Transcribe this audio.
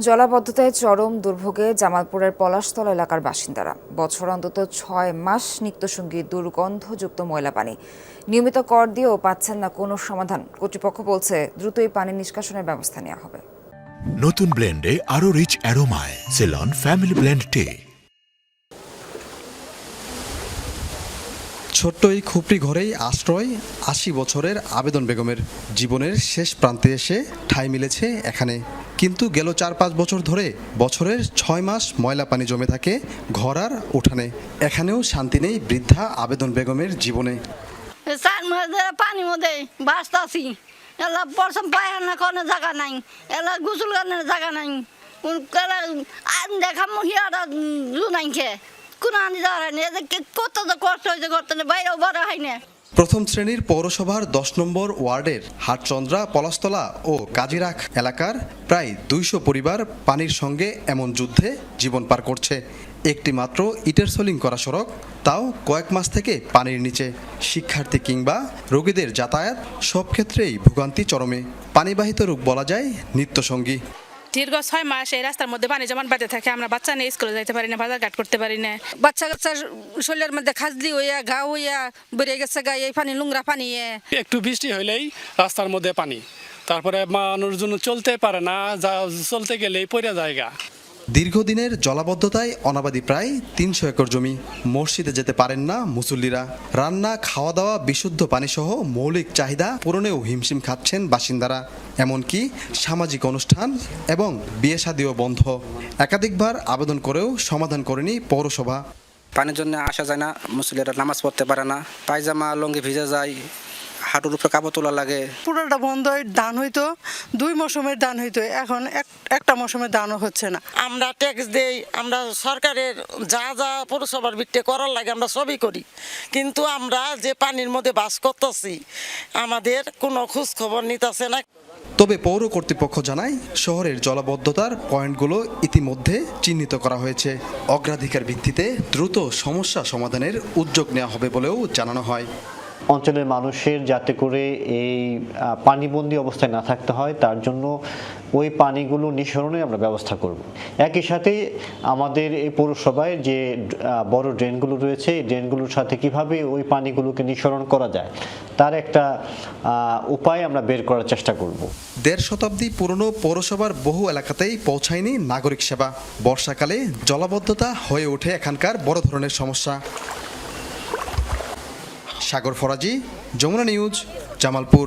জলাবদ্ধতায় চরম দুর্ভোগে জামালপুরের পলাশতল এলাকার বাসিন্দারা। বছর অন্তত ছয় মাস নিত্যসঙ্গী দুর্গন্ধযুক্ত ময়লা পানি। নিয়মিত কর দিয়েও পাচ্ছেন না কোনো সমাধান। কর্তৃপক্ষ বলছে, দ্রুতই পানি নিষ্কাশনের ব্যবস্থা নেওয়া হবে। নতুন ব্লেন্ডে আরও রিচ অ্যারোমায় সেলন ফ্যামিলি ব্লেন্ড টে ছোট্ট এই খুপড়ি ঘরেই আশ্রয় আশি বছরের আবেদন বেগমের জীবনের শেষ প্রান্তে এসে ঠাঁই মিলেছে এখানে। কিন্তু গেল চার পাঁচ বছর ধরে বছরের ছয় মাস ময়লা পানি জমে থাকে ঘর আর উঠানে। এখানেও শান্তি নেই বৃদ্ধা আবেদন বেগমের জীবনে। চার মধ্যে পানি মধ্যে বাঁচতাছি, এলা পরসম পায়খানা কোনো জায়গা নাই, এলা গুসল জায়গা নাই। দেখা মহিলাটা জুনাইছে। প্রথম শ্রেণির পৌরসভার দশ নম্বর ওয়ার্ডের হাটচন্দ্রা, পলাশতলা ও কাজিরাখ এলাকার প্রায় দুইশো পরিবার পানির সঙ্গে এমন যুদ্ধে জীবন পার করছে। একটি মাত্র ইটের সোলিং করা সড়ক, তাও কয়েক মাস থেকে পানির নিচে। শিক্ষার্থী কিংবা রোগীদের যাতায়াত সব ক্ষেত্রেই ভোগান্তি চরমে। পানিবাহিত রোগ বলা যায় নিত্যসঙ্গী। দীর্ঘ ছয় মাস এই রাস্তার মধ্যে পানি জমান বাঁধে থাকে। আমরা বাচ্চা নিয়ে স্কুলে যাইতে পারি না বাজার ঘাট করতে পারি না। বাচ্চা কাচ্চার শরীরের মধ্যে খাজলি হইয়া ঘা হইয়া বেড়ে গেছে গায়ে এই পানি নোংরা পানি। একটু বৃষ্টি হইলেই রাস্তার মধ্যে পানি। তারপরে মানুষজন চলতে পারে না যা চলতে গেলেই পড়ে জায়গা দীর্ঘদিনের জলাবদ্ধতায় অনাবাদি প্রায় তিনশো একর জমি। মসজিদে যেতে পারেন না মুসল্লিরা। রান্না খাওয়া দাওয়া বিশুদ্ধ পানিসহ মৌলিক চাহিদা পূরণেও হিমশিম খাচ্ছেন বাসিন্দারা। এমনকি সামাজিক অনুষ্ঠান এবং বিয়ে শাদিও বন্ধ। একাধিকবার আবেদন করেও সমাধান করেনি পৌরসভা। পানির জন্য আসা যায় না মুসলিরা নামাজ পড়তে পারে না। পায়জামা, লঙ্গি ভিজে যায় হাঁটুর উপরে কাপড় তোলা লাগে। পুরোটা বন্ধ হয়ে ধান হইতো দুই মৌসুমের ধান হইতো এখন এক- একটা মৌসুমের ধানও হচ্ছে না। আমরা ট্যাক্স দেই আমরা সরকারের যা যা পৌরসভার ভিত্তি করার লাগে আমরা সবই করি। কিন্তু আমরা যে পানির মধ্যে বাস করতেছি আমাদের কোনো খোঁজ খবর নিতেছে না। তবে পৌর কর্তৃপক্ষ জানায় শহরের জলাবদ্ধতার পয়েন্টগুলো ইতিমধ্যে চিহ্নিত করা হয়েছে। অগ্রাধিকার ভিত্তিতে দ্রুত সমস্যা সমাধানের উদ্যোগ নেওয়া হবে বলেও জানানো হয়। অঞ্চলের মানুষের যাতে করে এই পানিবন্দী অবস্থায় না থাকতে হয়, তার জন্য ওই পানিগুলো নিঃসরণের আমরা ব্যবস্থা করব। একই সাথে আমাদের এই পৌরসভায় যে বড় ড্রেনগুলো রয়েছে, এই ড্রেনগুলোর সাথে কীভাবে ওই পানিগুলোকে নিঃসরণ করা যায়, তার একটা উপায় আমরা বের করার চেষ্টা করব। দেড় শতাব্দী পুরনো পৌরসভার বহু এলাকাতেই পৌঁছায়নি নাগরিক সেবা। বর্ষাকালে জলাবদ্ধতা হয়ে ওঠে এখানকার বড় ধরনের সমস্যা। সাগর ফরাজি যমুনা নিউজ জামালপুর।